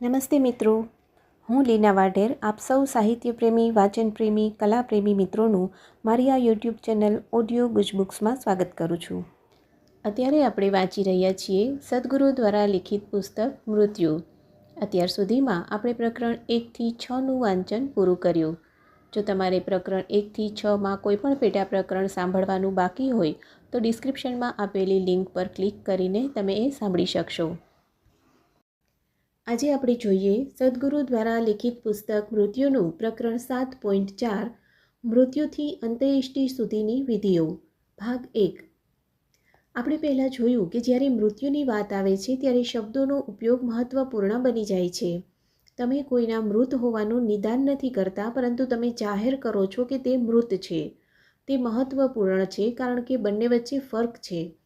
નમસ્તે મિત્રો. હું લીના વાઢેર, આપ સૌ સાહિત્ય પ્રેમી વાચન પ્રેમી કલા પ્રેમી મિત્રોનું મારી આ યુટ્યુબ ચેનલ ઓડિયો ગુજબુક્સમાં સ્વાગત કરું છું. અત્યારે આપણે વાંચી રહ્યા છીએ સદગુરુ દ્વારા લિખિત પુસ્તક મૃત્યુ. અત્યાર સુધીમાં આપણે પ્રકરણ એકથી છનું વાંચન પૂરું કર્યું. જો તમારે પ્રકરણ એકથી છમાં કોઈપણ પેટા પ્રકરણ સાંભળવાનું બાકી હોય, તો ડિસ્ક્રિપ્શનમાં આપેલી લિંક પર ક્લિક કરીને તમે એ સાંભળી શકશો. આજે આપણે જોઈએ સદગુરુ દ્વારા લિખિત પુસ્તક મૃત્યુનું પ્રકરણ સાત પોઈન્ટ ચાર, મૃત્યુથી અંત્યેષ્ટિ સુધીની વિધિઓ, ભાગ એક. આપણે પહેલાં જોયું કે જ્યારે મૃત્યુની વાત આવે છે ત્યારે શબ્દોનો ઉપયોગ મહત્ત્વપૂર્ણ બની જાય છે. તમે કોઈના મૃત હોવાનું નિદાન નથી કરતા, પરંતુ તમે જાહેર કરો છો કે તે મૃત છે. તે મહત્ત્વપૂર્ણ છે કારણ કે બંને વચ્ચે ફર્ક છે.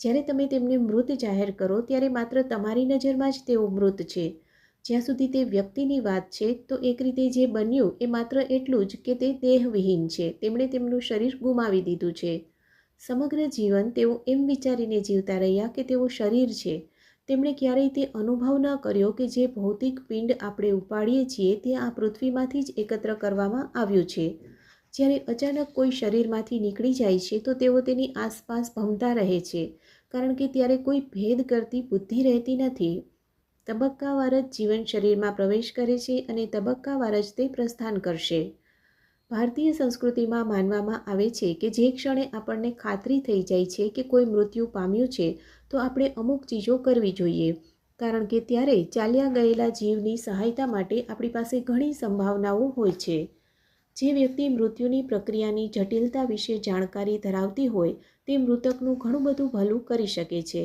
જ્યારે તમે તેમને મૃત જાહેર કરો, ત્યારે માત્ર તમારી નજરમાં જ તેઓ મૃત છે. જ્યાં સુધી તે વ્યક્તિની વાત છે, તો એક રીતે જે બન્યું એ માત્ર એટલું જ કે તે દેહવિહીન છે. તેમણે તેમનું શરીર ગુમાવી દીધું છે. સમગ્ર જીવન તેઓ એમ વિચારીને જીવતા રહ્યા કે તેઓ શરીર છે. તેમણે ક્યારેય તે અનુભવ ન કર્યો કે જે ભૌતિક પિંડ આપણે ઉપાડીએ છીએ તે આ પૃથ્વીમાંથી જ એકત્ર કરવામાં આવ્યું છે. જ્યારે અચાનક કોઈ શરીરમાંથી નીકળી જાય છે, તો તેઓ તેની આસપાસ ભમતા રહે છે. કારણ કે ત્યારે કોઈ ભેદ કરતી બુદ્ધિ રહેતી નથી. તબક્કાવાર જ જીવન શરીરમાં પ્રવેશ કરે છે અને તબક્કાવાર જ તે પ્રસ્થાન કરશે. ભારતીય સંસ્કૃતિમાં માનવામાં આવે છે કે જે ક્ષણે આપણને ખાતરી થઈ જાય છે કે કોઈ મૃત્યુ પામ્યું છે, તો આપણે અમુક ચીજો કરવી જોઈએ. કારણ કે ત્યારે ચાલ્યા ગયેલા જીવની સહાયતા માટે આપણી પાસે ઘણી સંભાવનાઓ હોય છે. જે વ્યક્તિ મૃત્યુની પ્રક્રિયાની જટિલતા વિશે જાણકારી ધરાવતી હોય તે મૃતકનું ઘણું બધું ભલું કરી શકે છે.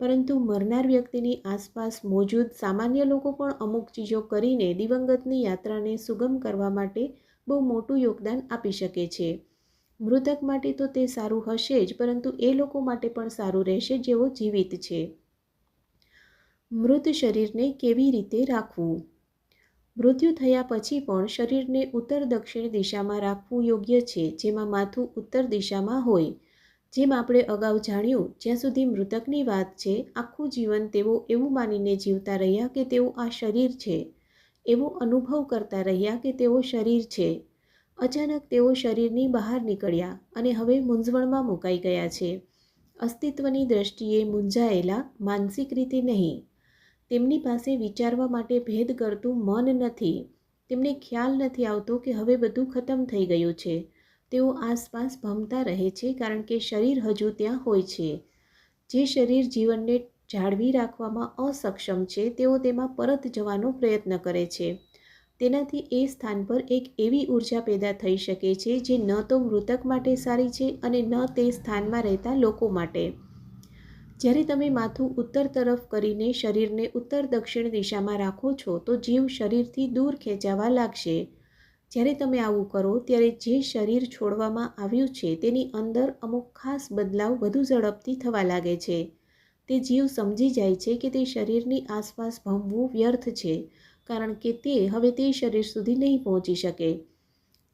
પરંતુ મરનાર વ્યક્તિની આસપાસ મોજૂદ સામાન્ય લોકો પણ અમુક ચીજો કરીને દિવંગતની યાત્રાને સુગમ કરવા માટે બહુ મોટું યોગદાન આપી શકે છે. મૃતક માટે તો તે સારું હશે જ, પરંતુ એ લોકો માટે પણ સારું રહેશે જેઓ જીવિત છે. મૃત શરીરને કેવી રીતે રાખવું? મૃત્યુ થયા પછી પણ શરીરને ઉત્તર દક્ષિણ દિશામાં રાખવું યોગ્ય છે, જેમાં માથું ઉત્તર દિશામાં હોય. જેમ આપણે અગાઉ જાણ્યું, જ્યાં સુધી મૃતકની વાત છે, આખું જીવન તેઓ એવું માનીને જીવતા રહ્યા કે તેઓ આ શરીર છે. એવો અનુભવ કરતા રહ્યા કે તેઓ શરીર છે. અચાનક તેઓ શરીરની બહાર નીકળ્યા અને હવે મૂંઝવણમાં મુકાઈ ગયા છે. અસ્તિત્વની દ્રષ્ટિએ મૂંઝાયેલા માનસિક રીતે નહીં. તેમની પાસે વિચારવા માટે ભેદ કરતું મન નથી. તેમને ખ્યાલ નથી આવતો કે હવે બધું ખતમ થઈ ગયું છે. તેઓ આસપાસ ભમતા રહે છે કારણ કે શરીર હજુ ત્યાં હોય છે. જે શરીર જીવનને જાળવી રાખવામાં અસક્ષમ છે, તેઓ તેમાં પરત જવાનો પ્રયત્ન કરે છે. તેનાથી એ સ્થાન પર એક એવી ઊર્જા પેદા થઈ શકે છે જે ન તો મૃતક માટે સારી છે અને ન તે સ્થાનમાં રહેતા લોકો માટે. જ્યારે તમે માથું ઉત્તર તરફ કરીને શરીરને ઉત્તર દક્ષિણ દિશામાં રાખો છો, તો જીવ શરીરથી દૂર ખેંચાવા લાગશે. જ્યારે તમે આવું કરો, ત્યારે જે શરીર છોડવામાં આવ્યું છે, તેની અંદર અમુક ખાસ બદલાવ વધુ ઝડપથી થવા લાગે છે. તે જીવ સમજી જાય છે કે તે શરીરની આસપાસ ભમવું વ્યર્થ છે, કારણ કે તે હવે તે શરીર સુધી નહીં પહોંચી શકે.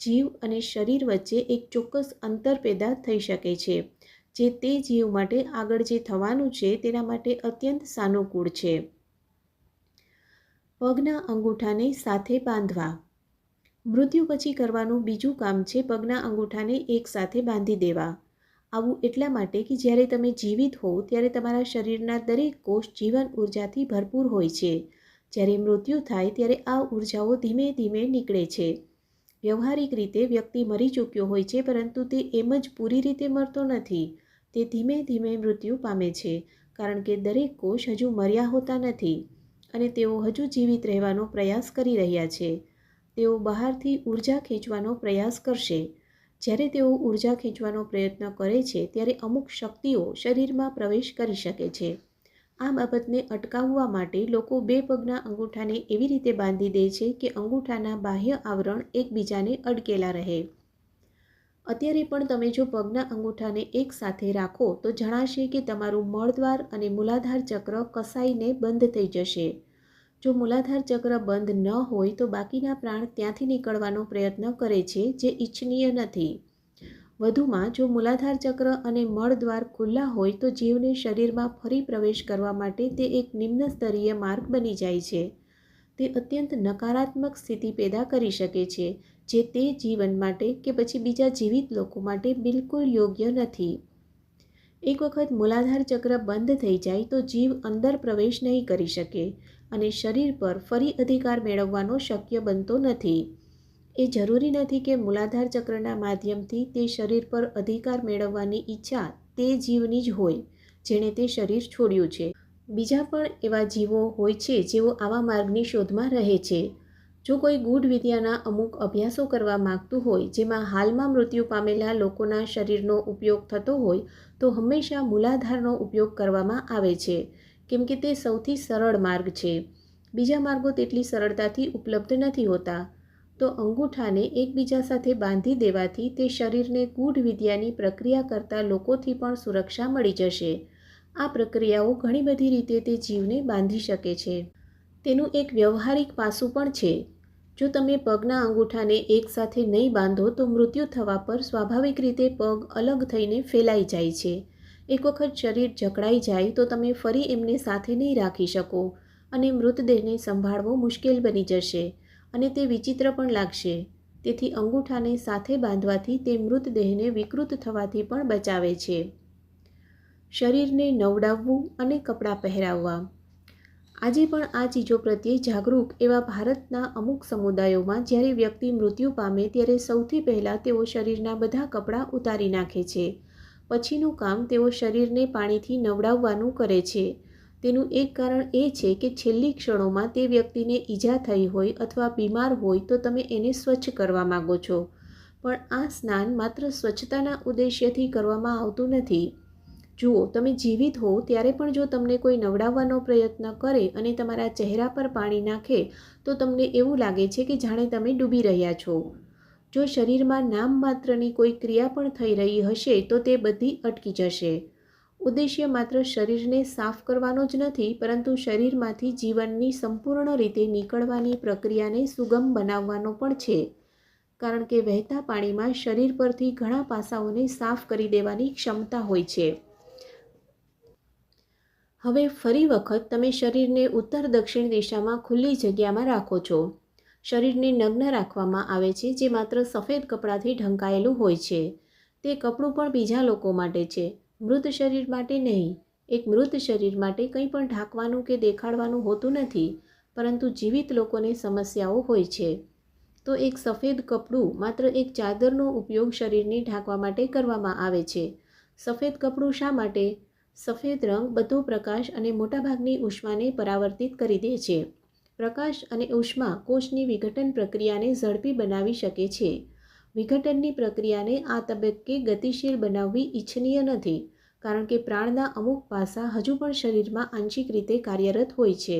જીવ અને શરીર વચ્ચે એક ચોક્કસ અંતર પેદા થઈ શકે છે. જે તે જીવ માટે આગળ જે થવાનું છે તેના માટે અત્યંત સાનુકૂળ છે. પગના અંગૂઠાને સાથે બાંધવા. મૃત્યુ પછી કરવાનું બીજું કામ છે પગના અંગૂઠાને એકસાથે બાંધી દેવા. આવું એટલા માટે કે જ્યારે તમે જીવિત હો ત્યારે તમારા શરીરના દરેક કોષ જીવન ઉર્જાથી ભરપૂર હોય છે. જ્યારે મૃત્યુ થાય ત્યારે આ ઉર્જાઓ ધીમે ધીમે નીકળે છે. વ્યવહારિક રીતે વ્યક્તિ મરી ચૂક્યો હોય છે, પરંતુ તે એમ જ પૂરી રીતે મરતો નથી. તે ધીમે ધીમે મૃત્યુ પામે છે, કારણ કે દરેક કોષ હજુ મર્યા હોતા નથી અને તેઓ હજુ જીવિત રહેવાનો પ્રયાસ કરી રહ્યા છે. તેઓ બહારથી ઊર્જા ખેંચવાનો પ્રયાસ કરશે. જ્યારે તેઓ ઊર્જા ખેંચવાનો પ્રયત્ન કરે છે, ત્યારે અમુક શક્તિઓ શરીરમાં પ્રવેશ કરી શકે છે. આ બાબતને અટકાવવા માટે લોકો બે પગના અંગૂઠાને એવી રીતે બાંધી દે છે કે અંગૂઠાના બાહ્ય આવરણ એકબીજાને અડકેલા રહે. અત્યારે પણ તમે જો પગના અંગૂઠાને એક સાથે રાખો તો જણાશે કે તમારું મળદ્વાર અને મૂલાધાર ચક્ર કસાઈને બંધ થઈ જશે. જો મૂલાધાર ચક્ર બંધ ન હોય તો બાકીના પ્રાણ ત્યાંથી નીકળવાનો પ્રયત્ન કરે છે જે ઈચ્છનીય નથી. વધુમાં, જો મૂલાધાર ચક્ર અને મળદ્વાર ખુલ્લા હોય, તો જીવને શરીરમાં ફરી પ્રવેશ કરવા માટે તે એક નિમ્ન સ્તરીય માર્ગ બની જાય છે. તે અત્યંત નકારાત્મક સ્થિતિ પેદા કરી શકે છે, જે તે જીવન માટે કે પછી બીજા જીવિત લોકો માટે બિલકુલ યોગ્ય નથી. એક વખત મૂલાધાર ચક્ર બંધ થઈ જાય, તો જીવ અંદર પ્રવેશ નહીં કરી શકે અને શરીર પર ફરી અધિકાર મેળવવાનો શક્ય બનતો નથી. એ જરૂરી નથી કે મૂલાધાર ચક્રના માધ્યમથી તે શરીર પર અધિકાર મેળવવાની ઈચ્છા તે જીવની જ હોય, જેણે તે શરીર છોડ્યું છે. બીજા પણ એવા જીવો હોય છે જેઓ આવા માર્ગની શોધમાં રહે છે. જો કોઈ ગૂઢ વિદ્યાના અમુક અભ્યાસો કરવા માગતું હોય, જેમાં હાલમાં મૃત્યુ પામેલા લોકોના શરીરનો ઉપયોગ થતો હોય, તો હંમેશા મૂલાધારનો ઉપયોગ કરવામાં આવે છે, કેમ કે તે સૌથી સરળ માર્ગ છે. બીજા માર્ગો તેટલી સરળતાથી ઉપલબ્ધ નથી હોતા. તો અંગૂઠાને એકબીજા સાથે બાંધી દેવાથી તે શરીરને ગૂઢ વિદ્યાની પ્રક્રિયા કરતા લોકોથી પણ સુરક્ષા મળી જશે. આ પ્રક્રિયાઓ ઘણી બધી રીતે તે જીવને બાંધી શકે છે. તેનું એક વ્યવહારિક પાસું પણ છે. જો તમે પગના અંગૂઠાને એકસાથે નહીં બાંધો તો મૃત્યુ થવા પર સ્વાભાવિક રીતે પગ અલગ થઈને ફેલાઈ જાય છે. એક વખત શરીર જકડાઈ જાય તો તમે ફરી એમને સાથે નહીં રાખી શકો અને મૃતદેહને સંભાળવો મુશ્કેલ બની જશે. અને તે વિચિત્ર પણ લાગશે. તેથી અંગૂઠાને સાથે બાંધવાથી તે મૃતદેહને વિકૃત થવાથી પણ બચાવે છે. શરીરને નવડાવવું અને કપડાં પહેરાવવા. આજે પણ આ ચીજો પ્રત્યે જાગૃત એવા ભારતના અમુક સમુદાયોમાં જ્યારે વ્યક્તિ મૃત્યુ પામે ત્યારે સૌથી પહેલાં તેઓ શરીરના બધા કપડાં ઉતારી નાખે છે. પછીનું કામ તેઓ શરીરને પાણીથી નવડાવવાનું કરે છે. તેનું એક કારણ એ છે કે છેલ્લી ક્ષણોમાં તે વ્યક્તિને ઈજા થઈ હોય અથવા બીમાર હોય તો તમે એને સ્વચ્છ કરવા માગો છો. પણ આ સ્નાન માત્ર સ્વચ્છતાના ઉદ્દેશ્યથી કરવામાં આવતું નથી. જુઓ, તમે જીવિત હો ત્યારે પણ જો તમને કોઈ નવડાવવાનો પ્રયત્ન કરે અને તમારા ચહેરા પર પાણી નાખે, તો તમને એવું લાગે છે કે જાણે તમે ડૂબી રહ્યા છો. જો શરીરમાં નામ માત્રની કોઈ ક્રિયા પણ થઈ રહી હશે, તો તે બધી અટકી જશે. ઉદ્દેશ્ય માત્ર શરીરને સાફ કરવાનો જ નથી, પરંતુ શરીરમાંથી જીવનની સંપૂર્ણ રીતે નીકળવાની પ્રક્રિયાને સુગમ બનાવવાનો પણ છે. કારણ કે વહેતા પાણીમાં શરીર પરથી ઘણા પાસાઓને સાફ કરી દેવાની ક્ષમતા હોય છે. હવે ફરી વખત તમે શરીરને ઉત્તર દક્ષિણ દિશામાં ખુલ્લી જગ્યામાં રાખો છો. શરીરને નગ્ન રાખવામાં આવે છે, જે માત્ર સફેદ કપડાથી ઢંકાયેલું હોય છે. તે કપડું પણ બીજા લોકો માટે છે. મૃત શરીર માટે નહીં. એક મૃત શરીર માટે કંઈ પણ ઢાંકવાનું કે દેખાડવાનું હોતું નથી, પરંતુ જીવિત લોકોને સમસ્યાઓ હોય છે. તો એક સફેદ કપડું માત્ર એક ચાદરનો ઉપયોગ શરીરને ઢાંકવા માટે કરવામાં આવે છે. સફેદ કપડું શા માટે? સફેદ રંગ બધો પ્રકાશ અને મોટાભાગની ઉષ્માને પરાવર્તિત કરી દે છે. પ્રકાશ અને ઉષ્મા કોષની વિઘટન પ્રક્રિયાને ઝડપી બનાવી શકે છે. વિઘટનની પ્રક્રિયાને આ તબક્કે ગતિશીલ બનાવવી ઇચ્છનીય નથી, કારણ કે પ્રાણના અમુક પાસા હજુ પણ શરીરમાં આંશિક રીતે કાર્યરત હોય છે.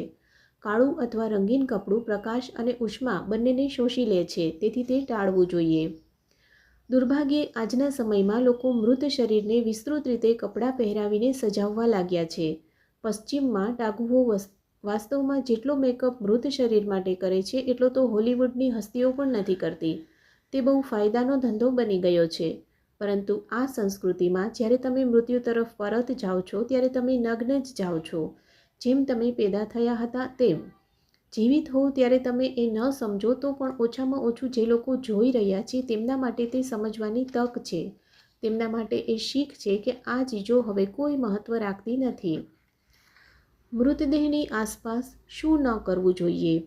કાળું અથવા રંગીન કપડું, પ્રકાશ અને ઉષ્મા બંનેને શોષી લે છે, તેથી તે ટાળવું જોઈએ. દુર્ભાગ્યે, આજના સમયમાં લોકો મૃત શરીરને વિસ્તૃત રીતે કપડાં પહેરાવીને સજાવવા લાગ્યા છે. પશ્ચિમમાં ડાઘુઓ વાસ્તવમાં જેટલો મેકઅપ મૃત શરીર માટે કરે છે, એટલો તો હોલિવૂડની હસ્તીઓ પણ નથી કરતી. તે બહુ ફાયદાનો ધંધો બની ગયો છે. પરંતુ આ સંસ્કૃતિમાં જ્યારે તમે મૃત્યુ તરફ પરત જાઓ છો, ત્યારે તમે નગ્ન જ જાઓ છો. જેમ તમે પેદા થયા હતા તેમ. જીવિત હો ત્યારે તમે એ ન સમજો તો પણ ઓછામાં ઓછું જે લોકો જોઈ રહ્યા છે તેમના માટે તે સમજવાની તક છે. તેમના માટે એ શીખ છે કે આ ચીજો હવે કોઈ મહત્ત્વ રાખતી નથી. મૃતદેહની આસપાસ શું ન કરવું જોઈએ?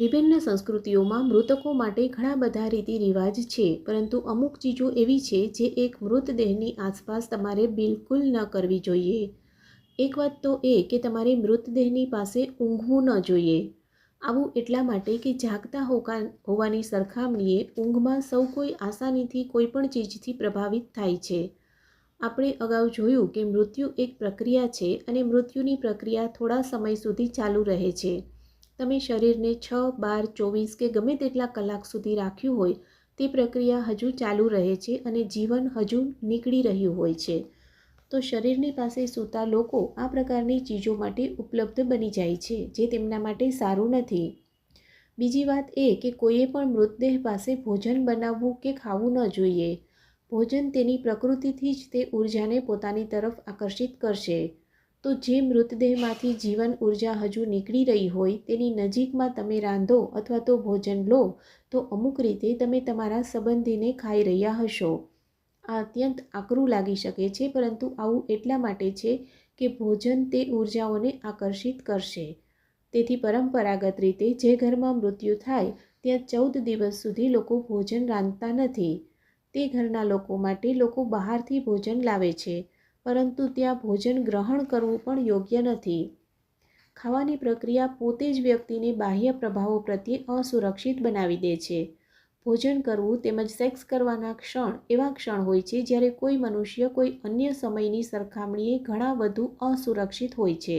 વિભિન્ન સંસ્કૃતિઓમાં મૃતકો માટે ઘણા બધા રીતિ રિવાજ છે, પરંતુ અમુક ચીજો એવી છે જે એક મૃતદેહની આસપાસ તમારે બિલકુલ ન કરવી જોઈએ. એક વાત તો એ કે તમારે મૃતદેહની પાસે ઊંઘવું ન જોઈએ. આવું એટલા માટે કે જાગતા હોકા, હોવાની સરખામણીએ ઊંઘમાં સૌ કોઈ આસાનીથી કોઈપણ ચીજથી પ્રભાવિત થાય છે. આપણે અગાઉ જોયું કે મૃત્યુ એક પ્રક્રિયા છે અને મૃત્યુની પ્રક્રિયા થોડા સમય સુધી ચાલુ રહે છે. તમે શરીરને છ, બાર, ચોવીસ કે ગમે તેટલા કલાક સુધી રાખ્યું હોય, તે પ્રક્રિયા હજુ ચાલુ રહે છે અને જીવન હજુ નીકળી રહ્યું હોય છે. તો શરીરની પાસે સૂતા લોકો આ પ્રકારની ચીજો માટે ઉપલબ્ધ બની જાય છે, જે તેમના માટે સારું નથી. બીજી વાત એ કે કોઈએ પણ મૃતદેહ પાસે ભોજન બનાવવું કે ખાવું ન જોઈએ. ભોજન તેની પ્રકૃતિથી જ તે ઉર્જાને પોતાની તરફ આકર્ષિત કરશે. તો જે મૃતદેહમાંથી જીવન ઊર્જા હજુ નીકળી રહી હોય તેની નજીકમાં તમે રાંધો અથવા તો ભોજન લો, તો અમુક રીતે તમે તમારા સંબંધીને ખાઈ રહ્યા હશો. આ અત્યંત આકરું લાગી શકે છે, પરંતુ આવું એટલા માટે છે કે ભોજન તે ઉર્જાઓને આકર્ષિત કરશે. તેથી પરંપરાગત રીતે જે ઘરમાં મૃત્યુ થાય, ત્યાં ચૌદ દિવસ સુધી લોકો ભોજન રાંધતા નથી. તે ઘરના લોકો માટે લોકો બહારથી ભોજન લાવે છે. પરંતુ ત્યાં ભોજન ગ્રહણ કરવું પણ યોગ્ય નથી. ખાવાની પ્રક્રિયા પોતે જ વ્યક્તિને બાહ્ય પ્રભાવો પ્રત્યે અસુરક્ષિત બનાવી દે છે. ભોજન કરવું તેમજ સેક્સ કરવાના ક્ષણ એવા ક્ષણ હોય છે જ્યારે કોઈ મનુષ્ય કોઈ અન્ય સમયની સરખામણીએ ઘણા વધુ અસુરક્ષિત હોય છે.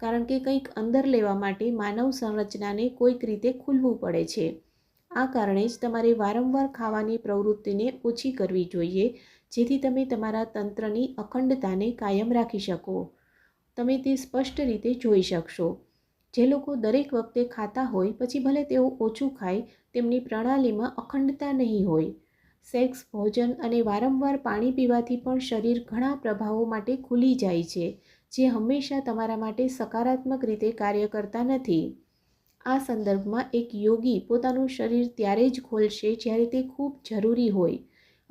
કારણ કે કંઈક અંદર લેવા માટે માનવ સંરચનાને કોઈક રીતે ખુલવું પડે છે. આ કારણે જ તમારે વારંવાર ખાવાની પ્રવૃત્તિને ઓછી કરવી જોઈએ જેથી તમે તમારા તંત્રની અખંડતાને કાયમ રાખી શકો. તમે તે સ્પષ્ટ રીતે જોઈ શકશો. જે લોકો દરેક વખતે ખાતા હોય, પછી ભલે તેઓ ઓછું ખાય, તેમની પ્રણાલીમાં અખંડતા નહીં હોય. સેક્સ, ભોજન અને વારંવાર પાણી પીવાથી પણ શરીર ઘણા પ્રભાવો માટે ખુલી જાય છે, જે હંમેશા તમારા માટે સકારાત્મક રીતે કાર્ય કરતા નથી. આ સંદર્ભમાં એક યોગી પોતાનું શરીર ત્યારે જ ખોલશે જ્યારે તે ખૂબ જરૂરી હોય.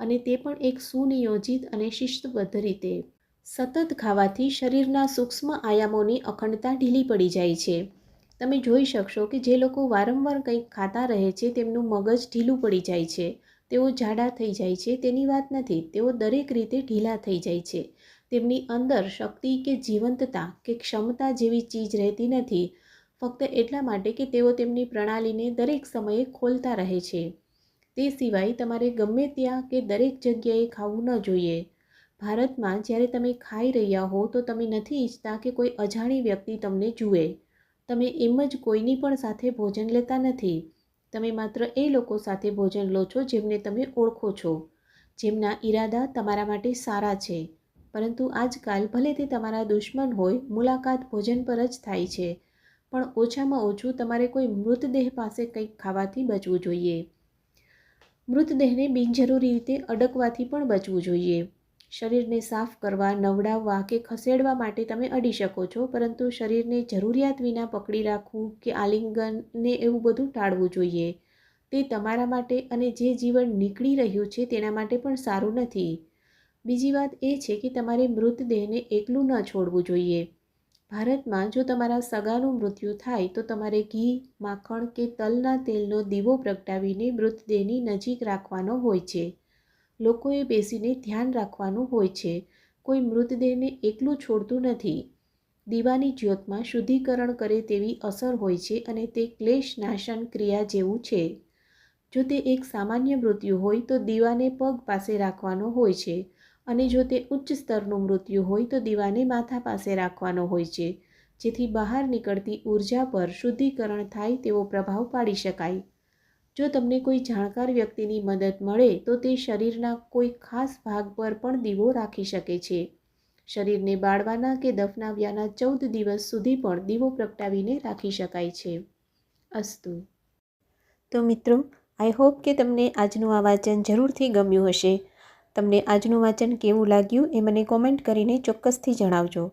અને તે પણ એક સુનિયોજિત અને શિસ્તબદ્ધ રીતે. સતત ખાવાથી શરીરના સૂક્ષ્મ આયામોની અખંડતા ઢીલી પડી જાય છે. તમે જોઈ શકશો કે જે લોકો વારંવાર કંઈક ખાતા રહે છે, તેમનું મગજ ઢીલું પડી જાય છે. તેઓ જાડા થઈ જાય છે, તેની વાત નથી. તેઓ દરેક રીતે ઢીલા થઈ જાય છે. તેમની અંદર શક્તિ કે જીવંતતા કે ક્ષમતા જેવી ચીજ રહેતી નથી. ફક્ત એટલા માટે કે તેઓ તેમની પ્રણાલીને દરેક સમયે ખોલતા રહે છે. તે સિવાય તમારે ગમે ત્યાં કે દરેક જગ્યાએ ખાવું ન જોઈએ. ભારતમાં જ્યારે તમે ખાઈ રહ્યા હો તો તમે નથી ઈચ્છતા કે કોઈ અજાણી વ્યક્તિ તમને જુએ. તમે એમ જ કોઈની પણ સાથે ભોજન લેતા નથી. તમે માત્ર એ લોકો સાથે ભોજન લો છો જેમને તમે ઓળખો છો. જેમના ઈરાદા તમારા માટે સારા છે. પરંતુ આજકાલ ભલે તે તમારા દુશ્મન હોય, મુલાકાત ભોજન પર જ થાય છે. પણ ઓછામાં ઓછું તમારે કોઈ મૃતદેહ પાસે કંઈક ખાવાથી બચવું જોઈએ. મૃતદેહને બિનજરૂરી રીતે અડકવાથી પણ બચવું જોઈએ. શરીરને સાફ કરવા, નવડાવવા કે ખસેડવા માટે તમે અડી શકો છો, પરંતુ શરીરને જરૂરિયાત વિના પકડી રાખવું કે આલિંગન ને એવું બધું ટાળવું જોઈએ. તે તમારા માટે અને જે જીવન નીકળી રહ્યું છે તેના માટે પણ સારું નથી. બીજી વાત એ છે કે તમારે મૃતદેહને એકલું ન છોડવું જોઈએ. ભારતમાં જો તમારા સગાનું મૃત્યુ થાય, તો તમારે ઘી, માખણ કે તલના તેલનો દીવો પ્રગટાવીને મૃતદેહની નજીક રાખવાનો હોય છે. લોકોએ બેસીને ધ્યાન રાખવાનું હોય છે. કોઈ મૃતદેહને એકલું છોડતું નથી. દીવાની જ્યોતમાં શુદ્ધિકરણ કરે તેવી અસર હોય છે અને તે ક્લેશ, નાશન, ક્રિયા જેવું છે. જો તે એક સામાન્ય મૃત્યુ હોય, તો દીવાને પગ પાસે રાખવાનો હોય છે. અને જો તે ઉચ્ચ સ્તરનું મૃત્યુ હોય તો દીવાને માથા પાસે રાખવાનો હોય છે, જેથી બહાર નીકળતી ઊર્જા પર શુદ્ધિકરણ થાય તેવો પ્રભાવ પાડી શકાય. જો તમને કોઈ જાણકાર વ્યક્તિની મદદ મળે તો તે શરીરના કોઈ ખાસ ભાગ પર પણ દીવો રાખી શકે છે. શરીરને બાળવાના કે દફનાવ્યાના ચૌદ દિવસ સુધી પણ દીવો પ્રગટાવીને રાખી શકાય છે. અસ્તુ. તો મિત્રો, આઈ હોપ કે તમને આજનું આ વાંચન જરૂરથી ગમ્યું હશે. તમને આજનું વાંચન કેવું લાગ્યું એ મને કોમેન્ટ કરીને ચોક્કસથી જણાવજો.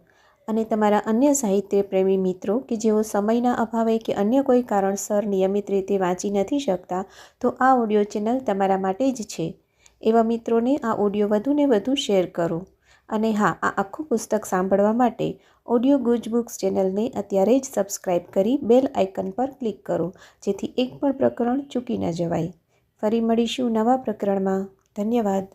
અને તમારા અન્ય સાહિત્ય પ્રેમી મિત્રો કે જેઓ સમયના અભાવે કે અન્ય કોઈ કારણસર નિયમિત રીતે વાંચી નથી શકતા, તો આ ઓડિયો ચેનલ તમારા માટે જ છે. એવા મિત્રોને આ ઓડિયો વધુને વધુ શેર કરો. અને હા, આ આખું પુસ્તક સાંભળવા માટે ઓડિયો ગુજ બુક્સ ચેનલને અત્યારે જ સબસ્ક્રાઇબ કરી બેલ આઇકન પર ક્લિક કરો, જેથી એક પણ પ્રકરણ ચૂકી ન જવાય. ફરી મળીશું નવા પ્રકરણમાં. ધન્યવાદ.